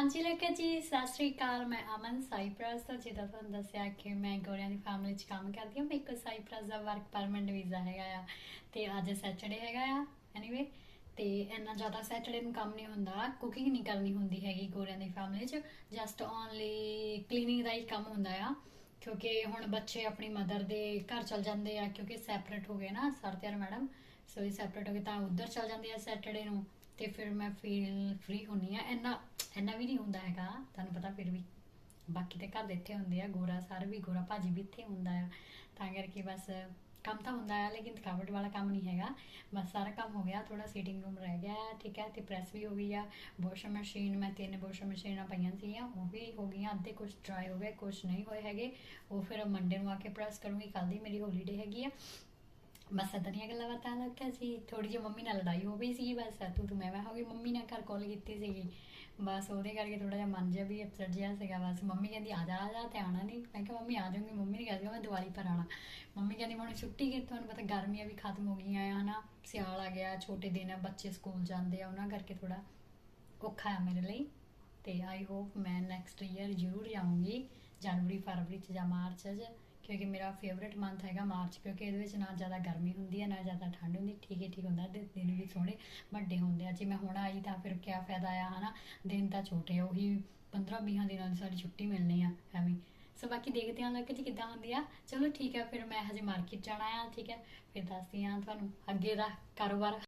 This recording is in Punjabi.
ਹਾਂਜੀ ਲੱਗਾ ਜੀ, ਸਤਿ ਸ਼੍ਰੀ ਅਕਾਲ। ਮੈਂ ਅਮਨ ਸਾਈਪ੍ਰਸ ਤੋਂ, ਜਿੱਦਾਂ ਤੁਹਾਨੂੰ ਦੱਸਿਆ ਕਿ ਮੈਂ ਗੋਰਿਆਂ ਦੀ ਫੈਮਿਲੀ 'ਚ ਕੰਮ ਕਰਦੀ ਹਾਂ। ਮੇਰੇ ਕੋਲ ਸਾਈਪ੍ਰਸ ਦਾ ਵਰਕ ਪਰਮਿਟ ਵੀਜ਼ਾ ਹੈਗਾ ਆ ਤੇ ਅੱਜ ਸੈਟਰਡੇ ਹੈਗਾ ਆ। ਐਨੀਵੇ ਤੇ ਇੰਨਾ ਜ਼ਿਆਦਾ ਸੈਟਰਡੇ ਨੂੰ ਕੰਮ ਨਹੀਂ ਹੁੰਦਾ। ਕੁਕਿੰਗ ਨਹੀਂ ਕਰਨੀ ਹੁੰਦੀ ਹੈਗੀ ਗੋਰਿਆਂ ਦੀ ਫੈਮਿਲੀ 'ਚ। ਜਸਟ ਓਨਲੀ ਕਲੀਨਿੰਗ ਦਾ ਹੀ ਕੰਮ ਹੁੰਦਾ ਆ। ਕਿਉਂਕਿ ਹੁਣ ਬੱਚੇ ਆਪਣੀ ਮਦਰ ਦੇ ਘਰ ਚਲ ਜਾਂਦੇ ਆ, ਕਿਉਂਕਿ ਸੈਪਰੇਟ ਹੋ ਗਏ ਨਾ, ਸਰ ਤੇ ਮੈਡਮ ਸੋ ਇਹ ਸੈਪਰੇਟ ਹੋ ਗਏ ਤਾਂ ਉਧਰ ਚਲ ਜਾਂਦੇ ਆ ਸੈਟਰਡੇ ਨੂੰ। ਤੇ ਫਿਰ ਮੈਂ ਫੀਲ ਫ੍ਰੀ ਹੁੰਨੀ ਆ ਇੰਨਾ ਇੰਨਾ ਵੀ ਨਹੀਂ ਹੁੰਦਾ ਹੈਗਾ। ਤੁਹਾਨੂੰ ਪਤਾ ਫਿਰ ਵੀ ਬਾਕੀ ਤੇ ਘਰ ਦੇ ਇੱਥੇ ਹੁੰਦੇ ਆ ਗੋਰਾ ਸਰ ਵੀ ਗੋਰਾ ਭਾਜੀ ਵੀ ਇੱਥੇ ਹੁੰਦਾ ਆ। ਤਾਂ ਕਰਕੇ ਬਸ ਕੰਮ ਤਾਂ ਹੁੰਦਾ ਆ ਲੇਕਿਨ ਥਕਾਵਟ ਵਾਲਾ ਕੰਮ ਨਹੀਂ ਹੈਗਾ। ਬਸ ਸਾਰਾ ਕੰਮ ਹੋ ਗਿਆ ਥੋੜਾ ਸੀਟਿੰਗ ਰੂਮ ਰਹਿ ਗਿਆ ਹੈ, ਠੀਕ ਹੈ ਤੇ ਪ੍ਰੈਸ ਵੀ ਹੋ ਗਈ ਆ। ਵਾਸ਼ਿੰਗ ਮਸ਼ੀਨ ਮੈਂ ਤਿੰਨ ਵਾਸ਼ਿੰਗ ਮਸ਼ੀਨਾਂ ਪਈਆਂ ਸੀਗੀਆਂ ਉਹ ਵੀ ਹੋ ਗਈਆਂ। ਅੱਧੇ ਕੁਝ ਡਰਾਈ ਹੋ ਗਏ ਕੁਝ ਨਹੀਂ ਹੋਏ ਹੈਗੇ। ਉਹ ਫਿਰ ਮੰਡੇ ਨੂੰ ਆ ਕੇ ਪ੍ਰੈਸ ਕਰੂੰਗੀ ਕੱਲ ਦੀ ਮੇਰੀ ਹੌਲੀਡੇ ਹੈਗੀ ਆ। ਬਸ ਏਦਾਂ ਦੀਆਂ ਗੱਲਾਂ ਬਾਤਾਂ ਲੱਗਿਆ ਸੀ ਥੋੜੀ ਜਿਹੀ ਮੰਮੀ ਨਾਲ ਲੜਾਈ ਹੋ ਗਈ ਸੀ ਬਸ ਤੂੰ ਤੂੰ ਮੈਂ ਮੈਂ ਹੋ ਗਈ, ਮੰਮੀ ਨਾਲ ਘਰ ਕਾਲ ਕੀਤੀ ਸੀਗੀ। ਬਸ ਉਹਦੇ ਕਰਕੇ ਥੋੜਾ ਜਿਹਾ ਮਨ ਜਿਹਾ ਵੀ ਅਪਸੈਟ ਜਿਹਾ ਸੀਗਾ, ਬਸ ਮੰਮੀ ਕਹਿੰਦੀ ਆ ਜਾ ਆ ਜਾ, ਤੇ ਆਣਾ ਨਹੀਂ ਮੈਂ ਕਿਹਾ ਮੰਮੀ ਆ ਜਾਊਂਗੀ, ਮੰਮੀ ਨੇ ਕਿਹਾ ਮੈਂ ਦੀਵਾਲੀ ਪਰ ਆਣਾ ਮੰਮੀ ਕਹਿੰਦੀ ਹੁਣ ਛੁੱਟੀ ਕਿ ਤੁਹਾਨੂੰ ਪਤਾ ਗਰਮੀਆਂ ਵੀ ਖਤਮ ਹੋ ਗਈਆਂ ਆ, ਹਨਾ। ਸਿਆਲ ਆ ਗਿਆ, ਛੋਟੇ ਦਿਨ ਆ, ਬੱਚੇ ਸਕੂਲ ਜਾਂਦੇ ਆ, ਉਹਨਾਂ ਕਰਕੇ ਥੋੜਾ ਔਖਾ ਆ ਮੇਰੇ ਲਈ। ਤੇ ਆਈ ਹੋਪ ਮੈਂ ਨੈਕਸਟ ਈਅਰ ਜ਼ਰੂਰ ਜਾਊਂਗੀ, ਜਨਵਰੀ, ਫਰਵਰੀ ਚ ਜਾਂ ਮਾਰਚ ਚ। ਕਿਉਂਕਿ ਮੇਰਾ ਫੇਵਰਿਟ ਮੰਥ ਹੈਗਾ ਮਾਰਚ, ਕਿਉਂਕਿ ਇਹਦੇ ਵਿੱਚ ਨਾ ਜ਼ਿਆਦਾ ਗਰਮੀ ਹੁੰਦੀ ਹੈ, ਨਾ ਜ਼ਿਆਦਾ ਠੰਡ ਹੁੰਦੀ, ਠੀਕ ਹੈ, ਠੀਕ ਹੁੰਦਾ ਤੇ ਦਿਨ ਵੀ ਸੋਹਣੇ ਵੱਡੇ ਹੁੰਦੇ ਆ। ਜੇ ਮੈਂ ਹੁਣ ਆਈ ਤਾਂ ਫਿਰ ਕੀ ਫਾਇਦਾ ਆ, ਹਨਾ? ਦਿਨ ਤਾਂ ਛੋਟੇ ਉਹੀ 15 20 ਦਿਨਾਂ ਦੀ ਸਾਡੀ ਛੁੱਟੀ ਮਿਲਣੀ ਆ, ਐਵੇਂ। ਸੋ ਬਾਕੀ ਦੇਖਦੇ ਹਾਂ ਲੱਗ ਜੀ ਕਿੱਦਾਂ ਹੁੰਦੀ ਆ। ਚਲੋ ਠੀਕ ਹੈ ਫਿਰ ਮੈਂ ਹਜੇ ਮਾਰਕੀਟ ਜਾਣਾ ਆ, ਠੀਕ ਹੈ? ਫਿਰ ਦੱਸਦੀ ਆ ਤੁਹਾਨੂੰ ਅੱਗੇ ਦਾ ਕਾਰੋਬਾਰ।